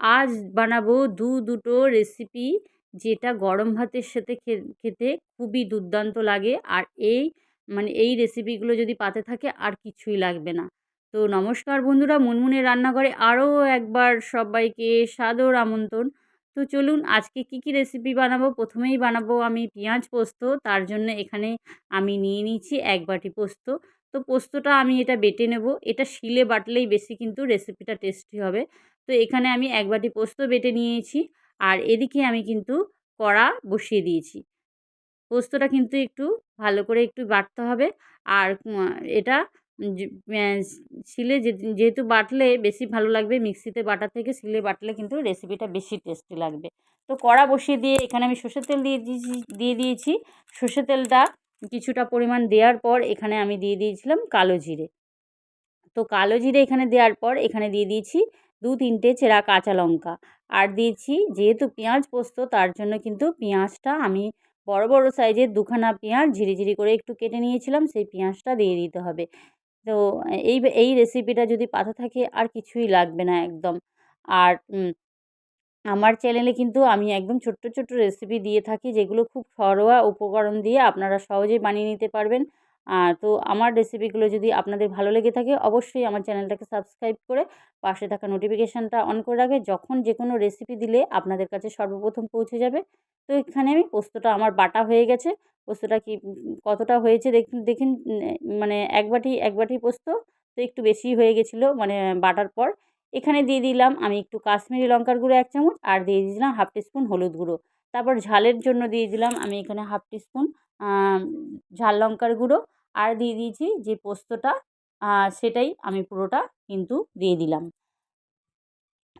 আজ বানাবো দু দুটো রেসিপি যেটা গরম ভাতের সাথে খেতে খুবই দুর্দান্ত লাগে। আর এই মানে এই রেসিপিগুলো যদি পাতে থাকে আর কিছুই লাগবে না। তো নমস্কার বন্ধুরা, মুনমুনের রান্নাঘরে আরও একবার সবাইকে সাদর আমন্ত্রণ। তো চলুন আজকে কি কি রেসিপি বানাবো? প্রথমেই বানাবো আমি পেঁয়াজ পোস্ত, তার জন্য এখানে আমি নিয়ে নিচ্ছি এক বাটি পোস্ত। তো পোস্তটা আমি এটা বেটে নেব। এটা শিলে বাটলেই বেশি কিন্তু রেসিপিটা টেস্টি হবে। তো এখানে আমি এক বাটি পোস্ত বেটে নিয়েছি আর এদিকে আমি কিন্তু কড়া বসিয়ে দিয়েছি। পোস্তটা কিন্তু একটু ভালো করে একটু বাটতে হবে আর এটা শিলে যেহেতু বাটলে বেশি ভালো লাগবে মিক্সিতে বাটার থেকে শিলে বাটলে কিন্তু রেসিপিটা বেশি টেস্টি লাগবে। তো কড়া বসিয়ে দিয়ে এখানে আমি সর্ষের তেল দিয়ে দিয়েছি দিয়ে দিয়েছি। সর্ষের তেলটা কিছুটা পরিমাণ দেওয়ার পর এখানে আমি দিয়ে দিয়েছিলাম কালো জিরে। তো কালো জিরে এখানে দেওয়ার পর এখানে দিয়ে দিয়েছি দু তিনটে চেরা কাঁচা লঙ্কা। আর দিয়েছি যেহেতু পেঁয়াজ পোস্ত তার জন্য কিন্তু পেঁয়াজটা আমি বড় বড় সাইজের দুখানা পেঁয়াজ ঝিরিঝিরি করে একটু কেটে নিয়েছিলাম সেই পেঁয়াজটা দিয়ে দিতে হবে। তো এই এই রেসিপিটা যদি পাতা থাকে আর কিছুই লাগবে না একদম। আর আমার চ্যানেলে কিন্তু আমি একদম ছোট্ট ছোট্ট রেসিপি দিয়ে থাকি, যেগুলো খুব ঘরোয়া উপকরণ দিয়ে আপনারা সহজেই বানিয়ে নিতে পারবেন। তো আমার রেসিপিগুলো যদি আপনাদের ভালো লেগে থাকে, অবশ্যই আমার চ্যানেলটাকে সাবস্ক্রাইব করে পাশে থাকা নোটিফিকেশানটা অন করে রাখবে। যখন যে কোনো রেসিপি দিলে আপনাদের কাছে সর্বপ্রথম পৌঁছে যাবে। তো এখানে আমি পোস্তটা আমার বাটা হয়ে গেছে। পোস্তটা কি কতটা হয়েছে দেখুন দেখুন মানে এক বাটি এক বাটি পোস্ত, তো একটু বেশি হয়ে গেছিল মানে বাটার পর। এখানে দিয়ে দিলাম আমি একটু কাশ্মীরি লঙ্কার গুঁড়ো এক চামচ আর দিয়ে দিয়েছিলাম হাফ টিস্পুন হলুদ গুঁড়ো। তারপর ঝালের জন্য দিয়ে দিলাম আমি এখানে হাফ টিস্পুন ঝাল লঙ্কার গুঁড়ো আর দিয়ে দিয়েছি যে পোস্তটা সেটাই আমি পুরোটা কিন্তু দিয়ে দিলাম।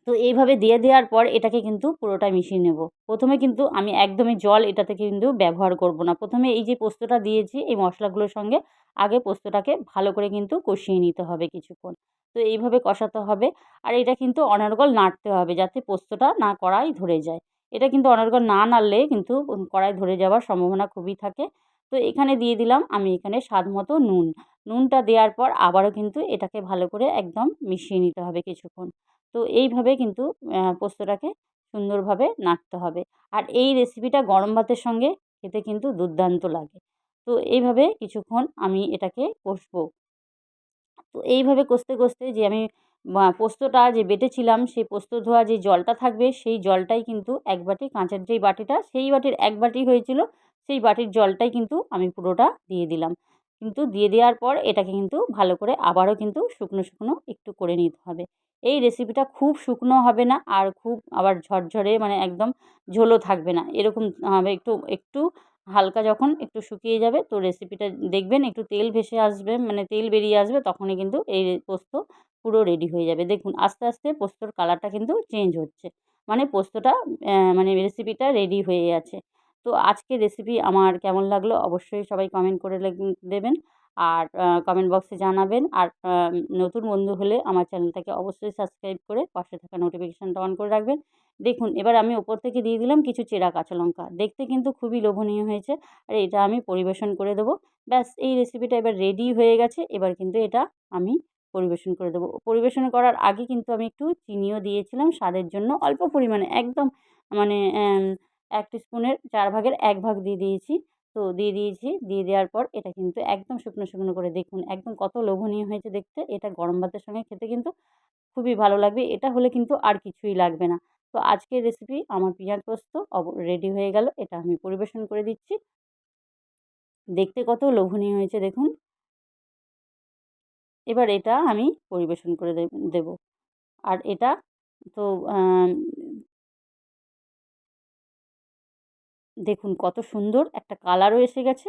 তো এইভাবে দিয়ে দেওয়ার পর এটাকে কিন্তু পুরোটা মিশিয়ে নেব। প্রথমে কিন্তু আমি একদমই জল এটাতে কিন্তু ব্যবহার করব না। প্রথমে এই যে পোস্তটা দিয়েছি, এই মশলাগুলোর সঙ্গে আগে পোস্তটাকে ভালো করে কিন্তু কষিয়ে নিতে হবে কিছুক্ষণ। তো এইভাবে কষাতে হবে। আর এটা কিন্তু অনর্গল নাড়তে হবে যাতে পোস্তটা না কড়াই ধরে যায়। এটা কিন্তু অনর্গল না নাড়লে কিন্তু কড়াই ধরে যাওয়ার সম্ভাবনা খুবই থাকে। তো এখানে দিয়ে দিলাম আমি এখানে স্বাদ মতো নুন। নুনটা দেওয়ার পর আবারও কিন্তু এটাকে ভালো করে একদম মিশিয়ে নিতে হবে কিছুক্ষণ। তো এইভাবে কিন্তু পোস্তটাকে সুন্দরভাবে নাড়তে হবে। আর এই রেসিপিটা গরম ভাতের সঙ্গে খেতে কিন্তু দুর্দান্ত লাগে। তো এইভাবে কিছুক্ষণ আমি এটাকে কষবো। তো এইভাবে কষতে কষতে যে আমি পোস্তটা যে বেটেছিলাম, সেই পোস্ত ধোয়া যে জলটা থাকবে, সেই জলটাই কিন্তু এক বাটি কাঁচের যেই বাটিটা, সেই বাটির এক বাটি হয়েছিল, সেই বাটির জলটাই কিন্তু আমি পুরোটা দিয়ে দিলাম। কিন্তু দিয়ে দেওয়ার পর এটাকে কিন্তু ভালো করে আবারও কিন্তু শুকনো শুকনো একটু করে নিতে হবে। এই রেসিপিটা খুব শুকনো হবে না আর খুব আবার ঝরঝরে মানে একদম ঝোলও থাকবে না। এরকম হবে একটু একটু হালকা যখন একটু শুকিয়ে যাবে তো রেসিপিটা দেখবেন একটু তেল ভেসে আসবে মানে তেল বেরিয়ে আসবে তখনই কিন্তু এই পোস্ত পুরো রেডি হয়ে যাবে। দেখুন আস্তে আস্তে পোস্তর কালারটা কিন্তু চেঞ্জ হচ্ছে। মানে পোস্তটা মানে রেসিপিটা রেডি হয়ে আছে তো আজকে রেসিপি আমার কেমন লাগল? অবশ্যই সবাই কমেন্ট করে দেবেন। আর কমেন্ট বক্সে জানাবেন। আর নতুন বন্ধু হলে আমার চ্যানেলটাকে অবশ্যই সাবস্ক্রাইব করে পাশে থাকা নোটিফিকেশানটা অন করে রাখবেন। দেখুন, এবার আমি ওপর থেকে দিয়ে দিলাম কিছু চেরা কাঁচা লঙ্কা। দেখতে কিন্তু খুবই লোভনীয় হয়েছে। আর এটা আমি পরিবেশন করে দেবো। ব্যাস, এই রেসিপিটা এবার রেডি হয়ে গেছে। এবার কিন্তু এটা আমি পরিবেশন করে দেবো। পরিবেশন করার আগে কিন্তু আমি একটু চিনিও দিয়েছিলাম স্বাদের জন্য। অল্প পরিমাণে, একদম মানে এক স্পুনের চার ভাগের এক ভাগ দিয়ে দিয়েছি। তো দিয়ে দিয়েছি, দিয়ে দেওয়ার পর এটা কিন্তু একদম শুকনো শুকনো করে দেখুন, একদম কত লোভনীয় হয়েছে দেখতে। এটা গরম ভাতের সঙ্গে খেতে কিন্তু খুবই ভালো লাগবে, এটা হলে কিন্তু আর কিছুই লাগবে না। তো আজকের রেসিপি আমার পেঁয়াজ পোস্ত রেডি হয়ে গেল, এটা আমি পরিবেশন করে দিচ্ছি। দেখতে কত লোভনীয় হয়েছে দেখুন। এবার এটা আমি পরিবেশন করে দেব। আর এটা তো দেখুন কত সুন্দর একটা কালারও এসে গেছে।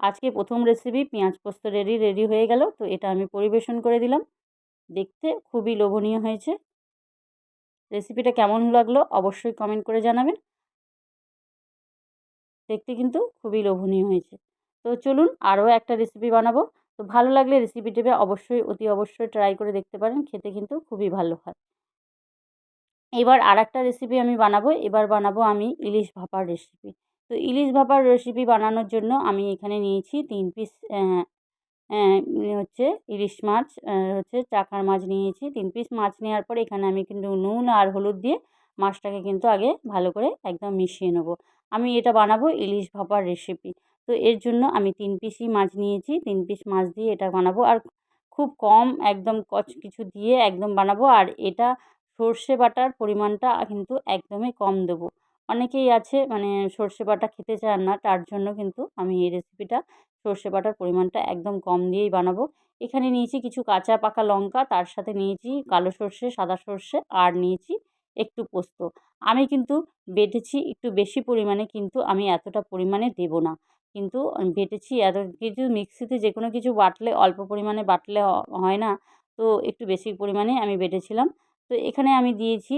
আজকে প্রথম রেসিপি পেঁয়াজ পোস্ত রেডি রেডি হয়ে গেল। তো এটা আমি পরিবেশন করে দিলাম। দেখতে খুবই লোভনীয় হয়েছে। রেসিপিটা কেমন লাগল অবশ্যই কমেন্ট করে জানাবেন। দেখতে কিন্তু খুবই লোভনীয় হয়েছে। তো চলুন আরও একটা রেসিপি বানাবো। তো ভালো লাগলে রেসিপিটিকে অবশ্যই, অতি অবশ্যই ট্রাই করে দেখতে পারেন। খেতে কিন্তু খুবই ভালো হয়। এবার আর একটা রেসিপি আমি বানাবো। এবার বানাবো আমি ইলিশ ভাপার রেসিপি তো ইলিশ ভাপার রেসিপি বানানোর জন্য আমি এখানে নিয়েছি তিন পিস হচ্ছে ইলিশ মাছ হচ্ছে চাকার মাছ নিয়েছি। তিন পিস মাছ নেওয়ার পর এখানে আমি কিন্তু নুন আর হলুদ দিয়ে মাছটাকে কিন্তু আগে ভালো করে একদম মিশিয়ে নেব। আমি এটা বানাবো ইলিশ ভাপার রেসিপি তো এর জন্য আমি তিন পিসই মাছ নিয়েছি। তিন পিস মাছ দিয়ে এটা বানাবো। আর খুব কম একদম কচ, কিছু দিয়ে একদম বানাবো। আর এটা সর্ষে বাটার পরিমাণটা কিন্তু একদমই কম দেবো। অনেকেই আছে মানে সর্ষে বাটা খেতে চান না, তার জন্য কিন্তু আমি এই রেসিপিটা সর্ষে বাটার পরিমাণটা একদম কম দিয়েই বানাবো। এখানে নিয়েছি কিছু কাঁচা পাকা লঙ্কা, তার সাথে নিয়েছি কালো সর্ষে, সাদা সর্ষে আর নিয়েছি একটু পোস্ত। আমি কিন্তু বেটেছি একটু বেশি পরিমাণে, কিন্তু আমি এতটা পরিমাণে দেবো না। কিন্তু বেটেছি এত কিছু মিক্সিতে যে কোনো কিছু বাটলে, অল্প পরিমাণে বাটলে হয় না, তো একটু বেশি পরিমাণে আমি বেটেছিলাম। তো এখানে আমি দিয়েছি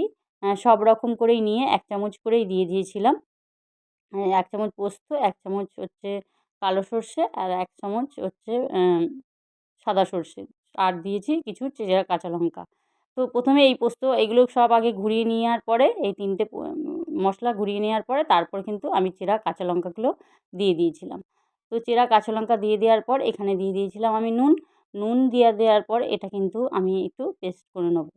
সব রকম করেই নিয়ে এক চামচ করেই দিয়ে দিয়েছিলাম। এক চামচ পোস্ত, এক চামচ হচ্ছে কালো সর্ষে আর এক চামচ হচ্ছে সাদা সর্ষে। আর দিয়েছি কিছু চেরা কাঁচা লঙ্কা। তো প্রথমে এই পোস্ত এগুলো সব আগে ঘুরিয়ে নেওয়ার পরে, এই তিনটে মশলা ঘুরিয়ে নেওয়ার পরে তারপর কিন্তু আমি চেরা কাঁচা লঙ্কাগুলো দিয়ে দিয়েছিলাম। তো চেরা কাঁচা লঙ্কা দিয়ে দেওয়ার পর এখানে দিয়ে দিয়েছিলাম আমি নুন। নুন দিয়ে দেওয়ার পর এটা কিন্তু আমি একটু পেস্ট করে নেব।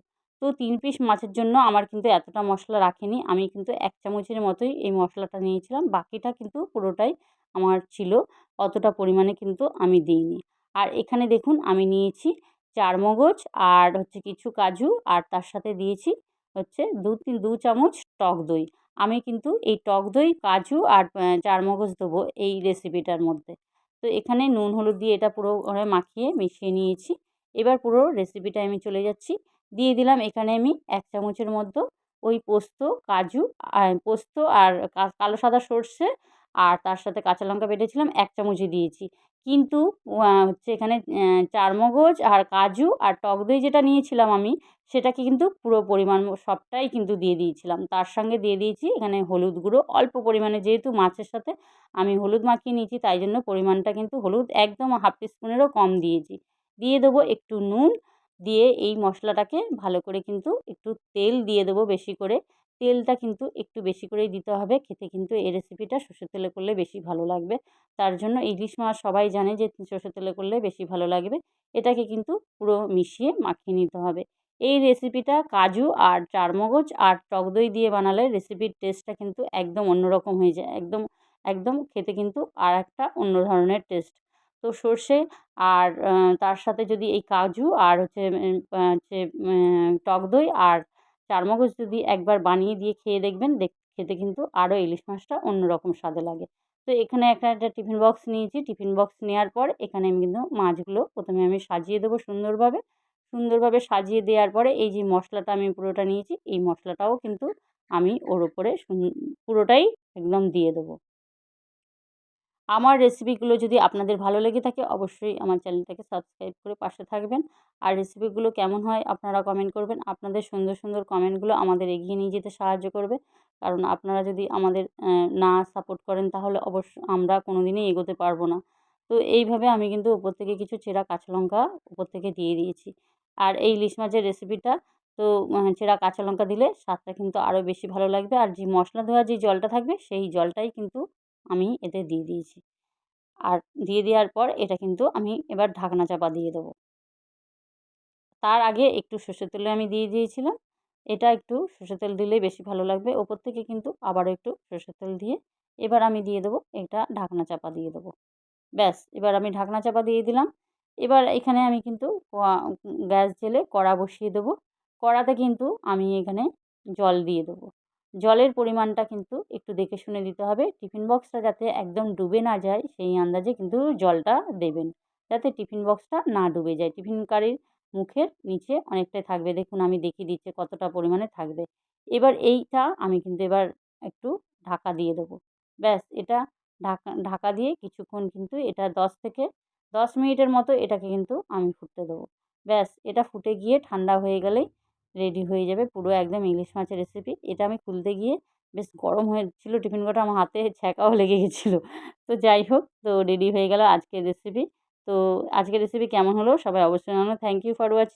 তো তিন পিস মাছের জন্য আমার কিন্তু এতটা মশলা রাখিনি। আমি কিন্তু এক চামচের মতোই এই মশলাটা নিয়েছিলাম। বাকিটা কিন্তু পুরোটাই আমার ছিল। অতটা পরিমাণে কিন্তু আমি দিইনি। আর এখানে দেখুন, আমি নিয়েছি চারমগজ আর হচ্ছে কিছু কাজু আর তার সাথে দিয়েছি হচ্ছে দু তিন, দু চামচ টক দই। আমি কিন্তু এই টক দই, কাজু আর চারমগজ দেবো এই রেসিপিটার মধ্যে। তো এখানে নুন, হলুদ দিয়ে এটা পুরো মাখিয়ে মিশিয়ে নিয়েছি। এবার পুরো রেসিপিটা আমি চলে যাচ্ছি। দিয়ে দিলাম। এখানে আমি এক চামচের মধ্যে ওই পোস্ত, কাজু পোস্ত আর কালো সাদা সর্ষে আর তার সাথে কাঁচা লঙ্কা বেটেছিলাম, এক চামচই দিয়েছি। কিন্তু হচ্ছে এখানে চারমগজ আর কাজু আর টক দই যেটা নিয়েছিলাম আমি, সেটাকে কিন্তু পুরো পরিমাণ সবটাই কিন্তু দিয়ে দিয়েছিলাম। তার সঙ্গে দিয়ে দিয়েছি এখানে হলুদ গুঁড়ো। অল্প পরিমাণে যেহেতু মাছের সাথে আমি হলুদ মাখিয়ে নিয়েছি, তাই জন্য পরিমাণটা কিন্তু হলুদ একদম হাফ টিস্পুনেরও কম দিয়েছি। দিয়ে দেবো একটু নুন দিয়ে এই মশলাটাকে ভালো করে কিন্তু একটু তেল দিয়ে দেবো বেশি করে। তেলটা কিন্তু একটু বেশি করেই দিতে হবে। খেতে কিন্তু এই রেসিপিটা সর্ষের তেলে করলে বেশি ভালো লাগবে। তার জন্য ইলিশ মাছ সবাই জানে যে সর্ষের তেলে করলে বেশি ভালো লাগবে। এটাকে কিন্তু পুরো মিশিয়ে মাখিয়ে নিতে হবে। এই রেসিপিটা কাজু আর চারমগজ আর টক দই দিয়ে বানালে রেসিপির টেস্টটা কিন্তু একদম অন্যরকম হয়ে যায়। একদম একদম খেতে কিন্তু আর একটা অন্য ধরনের টেস্ট তো সর্ষে আর তার সাথে যদি এই কাজু আর হচ্ছে হচ্ছে টক দই আর চারমগজ যদি একবার বানিয়ে দিয়ে খেয়ে দেখবেন, দেখ, খেতে কিন্তু আরও ইলিশ মাছটা অন্য রকম স্বাদে লাগে। তো এখানে একটা একটা টিফিন বক্স নিয়েছি। টিফিন বক্স নেওয়ার পর এখানে আমি কিন্তু মাছগুলো প্রথমে আমি সাজিয়ে দেবো সুন্দরভাবে। সুন্দরভাবে সাজিয়ে দেওয়ার পরে এই যে মশলাটা আমি পুরোটা নিয়েছি, এই মশলাটাও কিন্তু আমি ওর ওপরে পুরোটাই একদম দিয়ে দেবো। আমার রেসিপিগুলো যদি আপনাদের ভালো লেগে থাকে, অবশ্যই আমার চ্যানেলটাকে সাবস্ক্রাইব করে পাশে থাকবেন। আর রেসিপিগুলো কেমন হয় আপনারা কমেন্ট করবেন। আপনাদের সুন্দর সুন্দর কমেন্টগুলো আমাদের এগিয়ে নিয়ে যেতে সাহায্য করবে। কারণ আপনারা যদি আমাদের না সাপোর্ট করেন, তাহলে অবশ্য আমরা কোনো দিনই এগোতে পারব না। তো এইভাবে আমি কিন্তু উপর থেকে কিছু চেরা কাঁচা লঙ্কা উপর থেকে দিয়ে দিয়েছি। আর এই ইলিশ মাছের রেসিপিটা তো চেরা কাঁচা লঙ্কা দিলে স্বাদটা কিন্তু আরও বেশি ভালো লাগবে। আর যে মশলা ধোয়া যে জলটা থাকবে, সেই জলটাই কিন্তু আমি এতে দিয়ে দিয়েছি। আর দিয়ে দেওয়ার পর এটা কিন্তু আমি এবার ঢাকনা চাপা দিয়ে দেবো। তার আগে একটু সর্ষের তেলে আমি দিয়ে দিয়েছিলাম। এটা একটু সর্ষের তেল দিলেই বেশি ভালো লাগবে। ওপর থেকে কিন্তু আবারও একটু সর্ষের তেল দিয়ে এবার আমি দিয়ে দেবো এটা ঢাকনা চাপা দিয়ে দেবো। ব্যাস, এবার আমি ঢাকনা চাপা দিয়ে দিলাম। এবার এখানে আমি কিন্তু গ্যাস জেলে কড়া বসিয়ে দেবো। কড়াতে কিন্তু আমি এখানে জল দিয়ে দেবো। জলের পরিমাণটা কিন্তু একটু দেখে শুনে দিতে হবে। টিফিন বক্সটা যাতে একদম ডুবে না যায়, সেই আন্দাজে কিন্তু জলটা দেবেন। যাতে টিফিন বক্সটা না ডুবে যায়। টিফিন কারির মুখের নিচে অনেকটাই থাকবে। দেখুন, আমি দেখিয়ে দিচ্ছি কতটা পরিমাণে থাকবে। এবার এইটা আমি কিন্তু এবার একটু ঢাকা দিয়ে দেবো। ব্যাস, এটা ঢাকা ঢাকা দিয়ে কিছুক্ষণ কিন্তু এটা দশ থেকে দশ মিনিটের মতো এটাকে কিন্তু আমি ফুটতে দেবো। ব্যাস, এটা ফুটে গিয়ে ঠান্ডা হয়ে গেলেই রেডি হয়ে যাবে পুরো একদম ইলিশ মাছের রেসিপি এটা আমি খুলতে গিয়ে বেশ গরম হয়েছিল, টিফিন কটা আমার হাতে ছ্যাঁকাও লেগে গেছিল। তো যাই হোক, তো রেডি হয়ে গেল আজকের রেসিপি তো আজকের রেসিপি কেমন হলো সবাই অবশ্যই জানানো থ্যাংক ইউ ফর ওয়াচিং